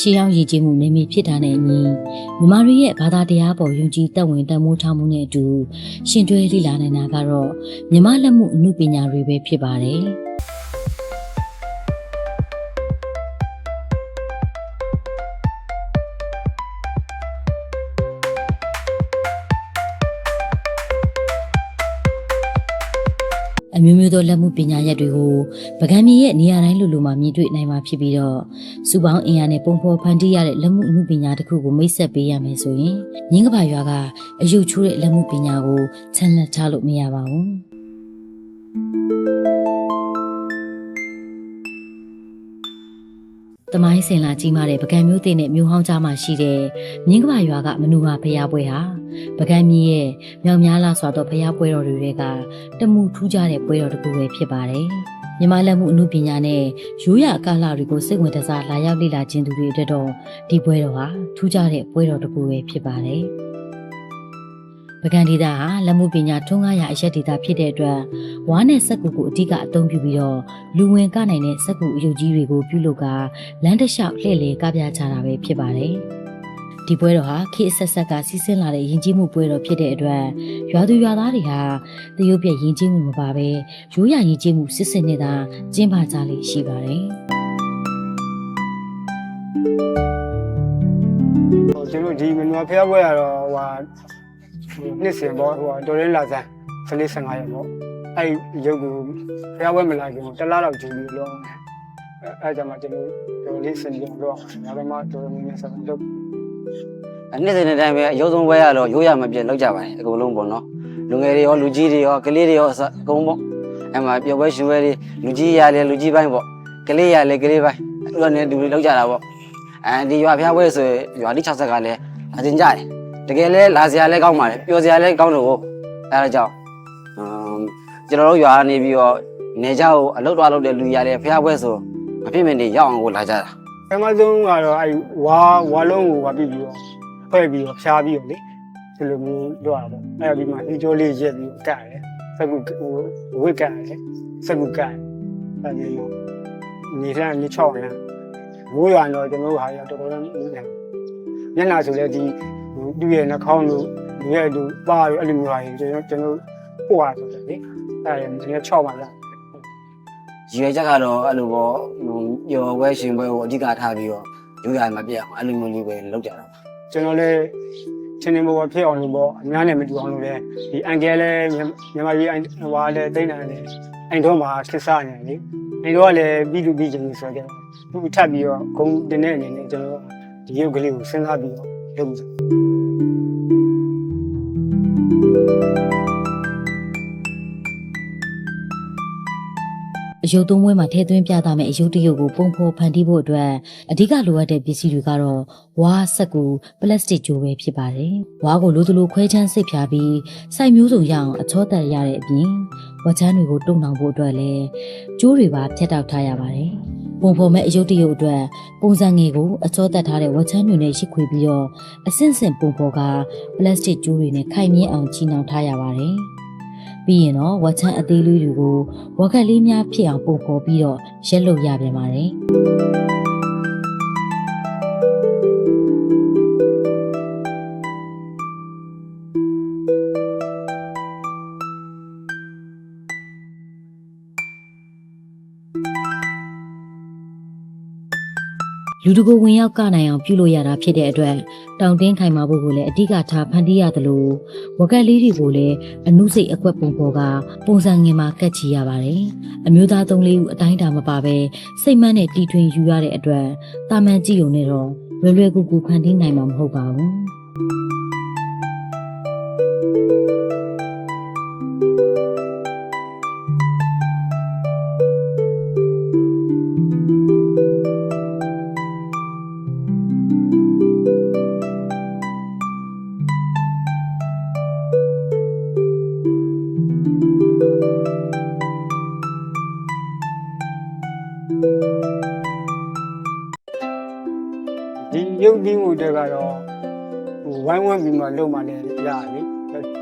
ကန်ဒေတာဟာရှေးဟောင်းရည်ကြီးမှုနေမည်ဖြစ်တာနဲ့အညီမြမာတွေရဲ့ဘာသာတရားပေါ်ယုံကြည်တက်ဝင်တန်မိုးထားမှုနဲ့အတူရှင်တွဲလိလာနိုင်တာကတော့မြမလက်မှုအမှုပညာတွေပဲဖြစ်ပါတယ်။ အမျိုးမျိုးသောလက်မှုပညာရက်တွေကိုပကံမြေရဲ့နေရာတိုင်းလူလူမှာမြင်တွေ့နိုင်မှာဖြစ်ပြီးတော့စူပေါင်းအင်အားနဲ့ပုံဖော်ဖန်တီးရတဲ့လက်မှုအမှုပညာတစ်ခုကိုမိတ်ဆက်ပေးရမယ်ဆိုရင်ငင်းကပါရွာကအယုတ်ချိုးတဲ့လက်မှုပညာကိုချန်လက်ထားလို့မရပါဘူး တမိုင်းစင်လာကြီးမားတဲ့ပကံမျိုးသိနဲ့မျိုးဟောင်းကြားမှာရှိတဲ့မြင်းကပါရွာကမနူဟာဖျားပွဲဟာပကံမြေရဲ့မြောင်များလာစွာသောဖျားပွဲတော်တွေကတမှုထူးခြားတဲ့ပွဲတော်တစ်ခုပဲဖြစ်ပါတယ်။မြမလက်မှုအမှုပညာနဲ့ရိုးရာအကလာတွေကိုစိတ်ဝင်တစားလာရောက်လေ့လာခြင်းသူတွေအတွက်တော့ဒီပွဲတော်ဟာထူးခြားတဲ့ပွဲတော်တစ်ခုပဲဖြစ်ပါတယ်။ ပကံဒေတာဟာလက်မှုပညာထွန်းကားရာအရက်ဒေတာဖြစ်တဲ့အတွက်ဝါနဲ့စက်ကူကိုအဓိကအသုံးပြုပြီးတော့လူဝင်ကနိုင်တဲ့စက်ကူအယုတ်ကြီးတွေကိုပြုလုပ်ကလမ်းတစ်လျှောက်လှည့်လည်ကပြချတာပဲဖြစ်ပါတယ်။ဒီပွဲတော်ဟာခေတ်အဆက်ဆက်ကစီးဆင်းလာတဲ့ယဉ်ကျေးမှုပွဲတော်ဖြစ်တဲ့အတွက်ရွာသူရွာသားတွေဟာတရုတ်ပြည့်ယဉ်ကျေးမှုမပါဘဲရိုးရာယဉ်ကျေးမှုစစ်စစ်နဲ့သာကျင်းပကြလိမ့်ရှိပါတယ်ဟိုကျွန်တော်ဒီမနွားဖျားပွဲကတော့ဟိုဟာ နှစ်စဉ်ပေါ့ဟိုဟာတော်ရင်းလာဆန်း15 15ရက်ပေါ့အဲ့ရုပ်ကိုဖျားပွဲမလာခင်တလားတော့ကြည့်ပြီးတော့အဲ့အဲ့ကြမှာကျွန်တော်တော်လေးစင်ပြောတော့ဒါပေမဲ့တော်တော်များများဆက်လုပ်အနှစ်စဉ်တိုင်းပဲအယုံဆုံးပွဲရတော့ရိုးရမပြတ်လောက်ကြပါတယ်အကုန်လုံးပေါ့နော်လူငယ်တွေရောလူကြီးတွေရောကလေးတွေရောအစအကုန်ပေါ့အဲ့မှာပျော်ပွဲရှင်ပွဲတွေလူကြီးရလဲလူကြီးပိုင်းပေါ့ကလေးရလဲကလေးပိုင်းအဲ့လိုနဲ့လူတွေလောက်ကြတာပေါ့အဲဒီရွာဖျားပွဲဆိုရင်ရွာတိ60ကလည်းအတင်ကြတယ် တကယ်လဲလာစရာလဲကောင်းပါတယ်ပျော်စရာလဲကောင်းလို့အဲ့ဒါကြောင့်အမ်ကျွန်တော်တို့ရွာကနေပြီးတော့နေကြကိုအလုတ်တော်လုပ်တဲ့လူရတယ်ဖျားပွဲဆိုမဖြစ်မနေရောက်အောင်ကိုလာကြတာပထမဆုံးကတော့အဲ့ဝါဝါလုံးကိုဝါပြီးပြီးတော့ဖွဲ့ပြီးတော့ဖျားပြီးတော့လေဒီလိုမျိုးလုပ်ရပေါ့အဲ့ဒီမှာဒီကြောလေးရက်ပြီးကတ်တယ်စက်ကူဟိုဝစ်ကတ်တယ်စက်ကူကတ်အဲ့ဒီနေလမ်းနေချောင်းလမ်းမိုးရွာတော့ကျွန်တော်တို့ဟာရတော်တော်လေးနေတယ်မျက်နှာဆိုလည်းဒီ သူ့ရဲ့နှာခေါင်းတို့ဒီရဲ့သူပါရအဲ့လိုမျိုးဟာကျွန်တော်ကျွန်တော်ပို့ရဆိုတယ်လေအဲ့ဒါနည်း6ပါလားရည်ရွယ်ချက်ကတော့အဲ့လိုပေါ့ဟိုပျော်ပွဲရှင်ပွဲကိုအဓိကထားပြီးတော့ရိုးရာမပြတ်အောင်အဲ့လိုမျိုးလေးပဲလုပ်ကြတာပါကျွန်တော်လည်းချင်းနေဘောဖြစ်အောင်လို့ပေါ့အများနဲ့မတူအောင်လို့လည်းဒီအန်ကယ်လည်းမြန်မာပြည်ဟိုဟာလည်းတိတ်နေတယ်အိမ်တော့မှာခစ်စားနေတယ်လေအိမ်တော့ကလည်းပြီးလူပြီးချင်းဆိုကြတယ်သူထပ်ပြီးတော့ဂုံတင်တဲ့အနေနဲ့ကျွန်တော်ဒီရုပ်ကလေးကိုစဉ်းစားပြီးတော့လုပ်ကြ အယုတ်သုံးပွဲမှာထည့်သွင်းပြသမယ့်အယုတ်တရုပ်ကိုပုံဖော်ဖန်တီးဖို့အတွက်အဓိကလိုအပ်တဲ့ပစ္စည်းတွေကတော့ဝါစက်ကူပလတ်စတစ်ကြိုးပဲဖြစ်ပါတယ်။ဝါကိုလိုသလိုခွဲချမ်းစစ်ဖြာပြီးစိုက်မျိုးစုံရအောင်အချောတက်ရတဲ့အပြင်ဝါချမ်းတွေကိုတုံနှောင်ဖို့အတွက်လည်းကြိုးတွေပါဖြတ်တောက်ထားရပါတယ်။ပုံဖော်မဲ့အယုတ်တရုပ်အတွက်ပုံစံငယ်ကိုအချောတက်ထားတဲ့ဝါချမ်းတွေနဲ့ရစ်ခွေပြီးတော့အဆင့်ဆင့်ပုံဖော်ကပလတ်စတစ်ကြိုးတွေနဲ့ခိုင်မြဲအောင်ချီနှောင်ထားရပါတယ်။ ပြီးရင်တော့ဝါချမ်းအသေးလေးတွေကိုဝါကက်လေးများဖြစ်အောင်ပုံဖော်ပြီးတော့ရက်လို့ရပြန်ပါတယ်။ လူတကိုဝင်ရောက်ကနိုင်အောင်ပြုလို့ရတာဖြစ်တဲ့အတွက်တောင်တင်းခိုင်မာဖို့ကိုလည်းအဓိကထားဖန်တီးရသလိုဝကက်လေးတွေကိုလည်းအနုစိတ်အကွက်ပုံပေါ်ကပုံစံငင်မှာကတ်ချီရပါတယ်။အမျိုးသားသုံးလေးဦးအတိုင်းအတာမပါပဲစိတ်မန်းနဲ့တီထွင်ယူရတဲ့အတွက်တာမန်ကြည့်ုံနဲ့တော့လွယ်လွယ်ကူကူဖန်တီးနိုင်မှာမဟုတ်ပါဘူး။ ဝိုင်းဝန်းပြီးမှလုပ်မှလည်းရတယ်လေ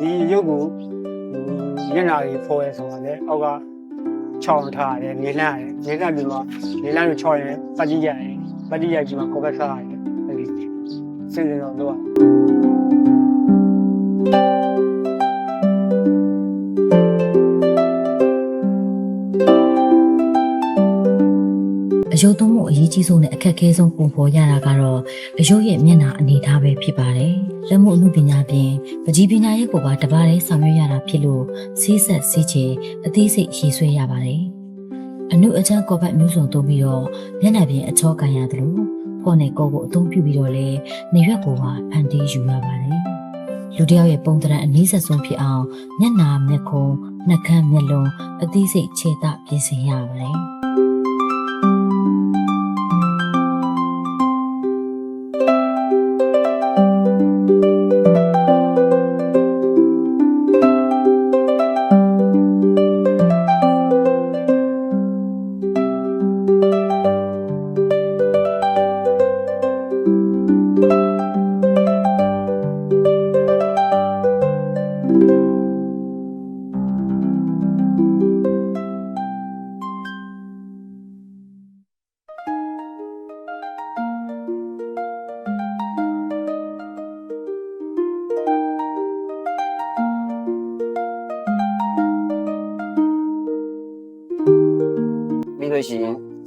ဒီရုပ်ကိုဟိုမျက်နှာကြီးဖော်ရဲဆိုတာလေအောက်က6ထားရတယ်နေလန်းရတယ်နေလန်းပြီးမှနေလန်းကို6ရဲပတ်ကြည့်ရတယ်ပတိရိုက်ကြီးမှာကော်ဘက်စားရတယ်အဲ့ဒီစင်စင်တော့တော့ အယုတ်သုံးမှုအရေးကြီးဆုံးနဲ့အခက်အခဲဆုံးပုံဖော်ရတာကတော့အယုတ်ရဲ့မျက်နှာအနေထားပဲဖြစ်ပါတယ်။လက်မှုအမှုပညာပြင်ပကြီးပညာရဲ့ကိုပါတပါးတည်းဆောင်ရွက်ရတာဖြစ်လို့စီးဆက်စီးချေအသေးစိတ်ရေးဆွဲရပါတယ်။အနုအချမ်းကော်ပတ်မျိုးစုံသုံးပြီးတော့မျက်နှာပြင်အချောကန်ရတယ်လို့ဖော်နဲ့ကောကိုအသုံးပြုပြီးတော့လဲနေရွက်ကိုပါဖန်တီးယူရပါတယ်။လူတစ်ယောက်ရဲ့ပုံသဏ္ဍာန်အနည်းဆက်ဆုံးဖြစ်အောင်မျက်နှာမျက်ခုံးနှာခမ်းမျက်လုံးအသေးစိတ်ခြေတပြင်ဆင်ရပါတယ်။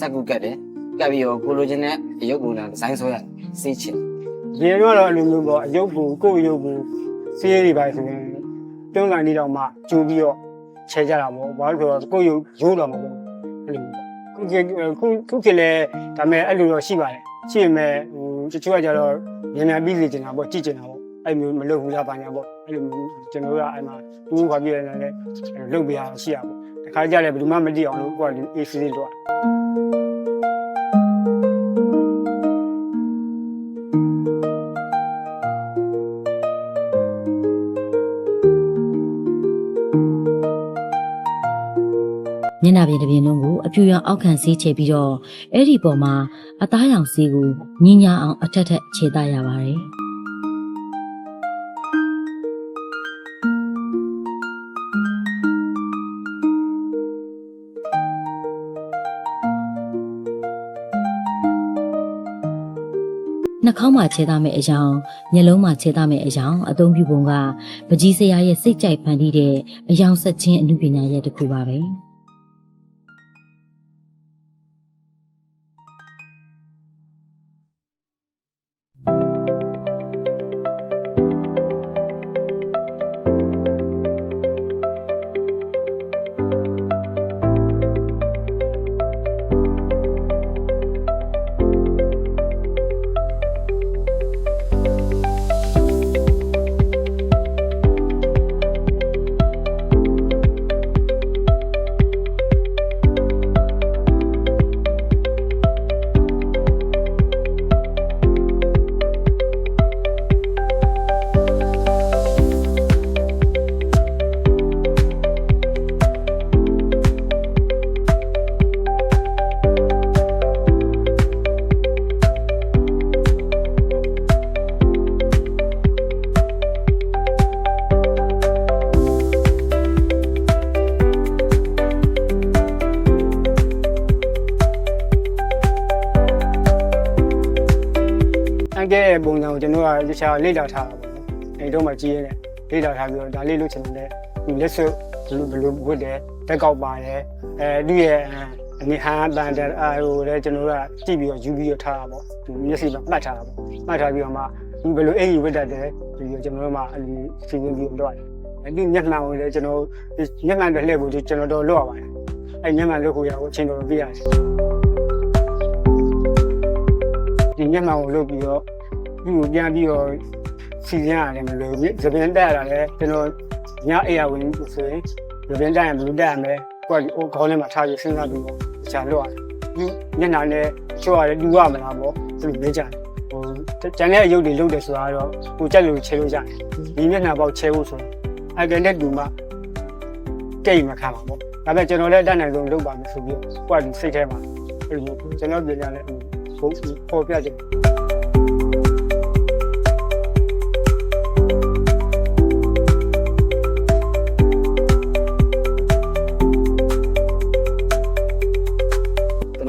စက်ကူကတ်တယ်ကတ်ပြီးတော့ကိုလိုချင်တဲ့အရုပ်ပုံစံဒီဇိုင်းဆွဲရစေးချင်ရေတော့တော့အဲ့လိုမျိုးပေါ့အယုတ်ဘူးကိုယ့်အယုတ်ဘူးစီးရီပါဆိုရင်တွန်းကန်နေတော့မှကျူပြီးတော့ချဲကြတာပေါ့ဘာလို့ဆိုတော့ကိုယ့်အယုတ်ရိုးတော့မှာပေါ့အဲ့လိုမျိုးခုကခုခုကလည်းဒါမဲ့အဲ့လိုတော့ရှိပါတယ်ရှိရင်မဲ့ဟိုတချို့ကကြတော့မြန်မြန်ပြီးစီကျင်တာပေါ့ကြည့်ကျင်တာပေါ့အဲ့မျိုးမလုပ်ဘူးလားပါညာပေါ့အဲ့လိုမျိုးကျွန်တော်တို့ကအဲ့မှာဘူးခွာပြည့်နေတယ်လုပ်ပြရရှိရပေါ့တခါကြလည်းဘယ်သူမှမသိအောင်လို့ကိုယ်က AC လေးတော့မျက် နှာပြင်တစ်ပြင်လုံးကိုအပြူရောင်အောက်ခံဆေးချေပြီးတော့အဲ့ဒီပေါ်မှာအသားရောင်ဆေးကိုညင်ညာအောင်အထက်ထက်ခြေတရပါတယ်။နှာခေါင်းမှာခြေသားမဲ့အယောင်မျက်လုံးမှာခြေသားမဲ့အယောင်အသုံးပြုပုံကပကြီးစရာရဲ့စိတ်ကြိုက်ဖန်တီးတဲ့အယောင်ဆက်ခြင်းအမှုပညာရဲ့တစ်ခုပါပဲ။ အကဲရဲ့ပုံစံကိုကျွန်တော်ကတခြားလေ့လာထားတာပေါ့နော်အဲဒီတော့မှကြီးရဲလေ့လာထားပြီးတော့ဒါလေးလို့ချင်တယ်ဒီလက်စွပ်ဘယ်လိုဘယ်လိုဝတ်တယ်တက်ကောက်ပါတယ်အဲသူ့ရဲ့အနေဟာတန်တဲ့အာဟိုလည်းကျွန်တော်ကကြည့်ပြီးတော့ယူပြီးတော့ထားတာပေါ့ဒီမျက်စိမှာမှတ်ထားတာပေါ့မှတ်ထားပြီးတော့မှဒီဘယ်လိုအိမ်ကြီးဝတ်တတ်တယ်ဒီကျွန်တော်တို့မှအဲ့ဒီစီစဉ်ပြီးတော့တယ်အဲဒီမျက်မှန်ကိုလည်းကျွန်တော်မျက်မှန်တွေလှည့်ဖို့ကျွန်တော်တော့လုပ်ရပါတယ်အဲမျက်မှန်လုပ်ဖို့ရအောင်အချိန်တော်တော်ပြရတယ်ဒီမျက်မှန်ကိုလုပ်ပြီးတော့ ဒီကိုပြန်ပြီးတော့စီစဉ်ရတယ်မလို့သပင်တက်ရတာလေကျွန်တော်ညအိယာဝင်ဆိုရင်သပင်တက်ရင်ဘယ်လိုတက်ရမလဲကိုကဟိုခေါင်းထဲမှာထားပြီးစဉ်းစားပြီးတော့ခြာလွတ်ရတယ်ဒီညနာနဲ့ချိုးရတယ်လူရမလားပေါ့သူမေးကြတယ်ဟိုကျန်တဲ့အယုတ်တွေလုပ်တယ်ဆိုတာတော့ကိုကြက်လို့ချဲလို့ရတယ်ဒီမျက်နှာပေါက်ချဲဖို့ဆိုရင်အကန်တဲ့လူမှကိတ်မခံပါပေါ့ဒါပေမဲ့ကျွန်တော်လည်းတတ်နိုင်ဆုံးလုပ်ပါမယ်ဆိုပြီးကိုကဒီစိတ်ထဲမှာအဲ့လိုကျွန်တော်ပြင်ရလဲဘုံပေါ်ပြတယ်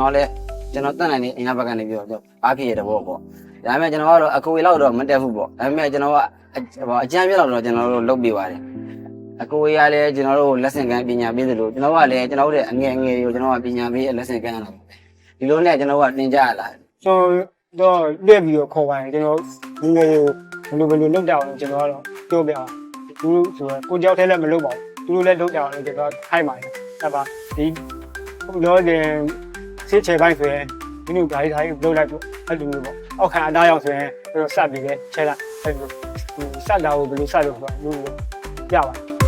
တော်လည်းကျွန်တော်တတ်နိုင်တဲ့အင်အားဘက်ကနေပြီးတော့အားဖြစ်ရတဲ့ဘောပေါ့ဒါပေမဲ့ကျွန်တော်ကတော့အကူဝေလောက်တော့မတက်ဘူးပေါ့ဒါပေမဲ့ကျွန်တော်ကအကြမ်းပြလောက်တော့ကျွန်တော်တို့လုပ်ပြပါတယ်အကူဝေကလည်းကျွန်တော်တို့လက်ဆင့်ကမ်းပညာပေးသလိုကျွန်တော်ကလည်းကျွန်တော်တို့ရဲ့အငယ်အငယ်တွေကိုကျွန်တော်ကပညာပေးလက်ဆင့်ကမ်းရတာပေါ့ဒီလိုနဲ့ကျွန်တော်ကတင်ကြရလာကျွန်တော်တော့လွတ်ပြီးတော့ခေါ်ပါတယ်ကျွန်တော်လူငယ်တွေကိုဘယ်လိုဘယ်လိုလုပ်ကြအောင်ကျွန်တော်ကတော့ပြောပြအောင်သူတို့ဆိုတော့ကိုကြောက်ထဲလည်းမလုပ်ပါဘူးသူတို့လည်းလုပ်ကြအောင်လည်းကျွန်တော်ထိုက်ပါတယ်အဲ့ပါဒီလောကင် စစ်ချေပိုင်းဆိုရင်ဒီလိုဓာတ်ဓာတ်လုပ်လိုက်တော့အဲ့လိုမျိုးပေါ့အောက်ခံအသားရောက်ဆိုရင်သူတို့စပ်ပြီးလဲချဲလိုက်အဲ့လိုစပ်တာကိုဘယ်လိုစပ်လို့ဆိုတာလူပြပါတယ်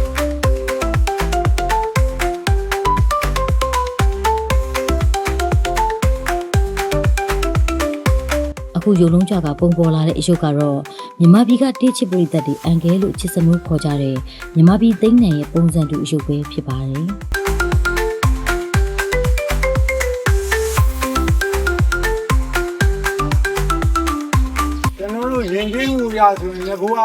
အခုရုံလုံးကြကပုံပေါ်လာတဲ့အယုတ်ကတော့မြမပြည်ကတေးချစ်ပရိသတ်တွေအန်ကဲလို့ချစ်စနိုးခေါ်ကြတဲ့မြမပြည်သိန်းနိုင်ရဲ့ပုံစံတူအယုတ်ပဲဖြစ်ပါတယ် ရင်ကျင်းမှုရဆိုရင်လည်းကိုက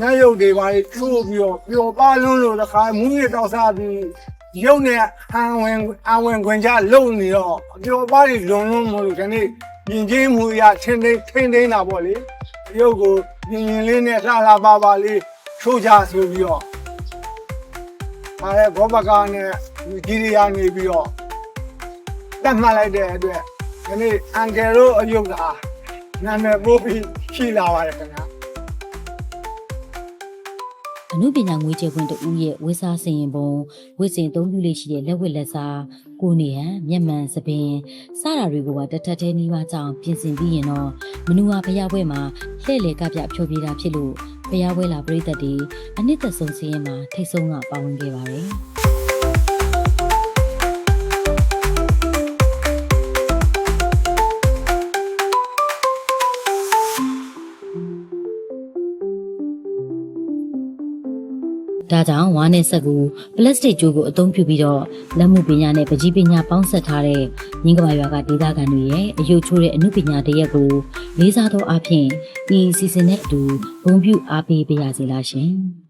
ညရုပ်တွေပါလေထိုးပြီးတော့ပျော်ပါလွန်းလို့တခါမူးရတော့စားပြီးရုပ်နဲ့အံဝင်အဝင်ခွင်ကြလုံနေတော့ပျော်ပါတွေလွန်လွန်းမလို့ဒီနေ့ရင်ကျင်းမှုရထင်းထင်းထင်းထင်းတာပေါ့လေရုပ်ကိုရင်ရင်လေးနဲ့လှလှပါပါလေးထိုးကြဆိုပြီးတော့ပါလေဘောပကားနဲ့ကြီးရီယာနေပြီးတော့တတ်မှတ်လိုက်တဲ့အတွက်ဒီနေ့အန်ကယ်တို့အယုတ်က နာမည်ပို့ပြီးရှိလာပါတယ်ခင်ဗျာအမှုပညာငွေကြေးခွင့်တူရဲ့ဝိစားစင်ရင်ပုံဝိစင်သုံးခုလေးရှိတဲ့လက်ဝတ်လက်စားကိုနေဟန်မျက်မှန်သပင်စတာတွေကိုပါတထက်သေးနီးပါးကြောင်ပြင်ဆင်ပြီးရင်တော့မနူဝါဖျားပွဲမှာလှည့်လေကပြဖြောပြတာဖြစ်လို့ဖျားပွဲလာပြိသက်တွေအနှစ်သက်ဆုံးစင်းရင်မှာထိတ်ဆုံးကပါဝင်ခဲ့ပါတယ် ဒါကြောင့်ဝါနဲ့ဆက်ကူပလတ်စတစ်ကြိုးကိုအသုံးပြုပြီးတော့လက်မှုပညာနဲ့ပကြီးပညာပေါင်းစပ်ထားတဲ့ငင်းကဘာရွာကဒေသခံတွေရဲ့အယုတ်ချိုးတဲ့အမှုပညာတရက်ကို လေးစားသောအဖြစ်ဒီစီစဉ်နဲ့အတူဂုဏ်ပြုအားပေးပါရစေလားရှင်။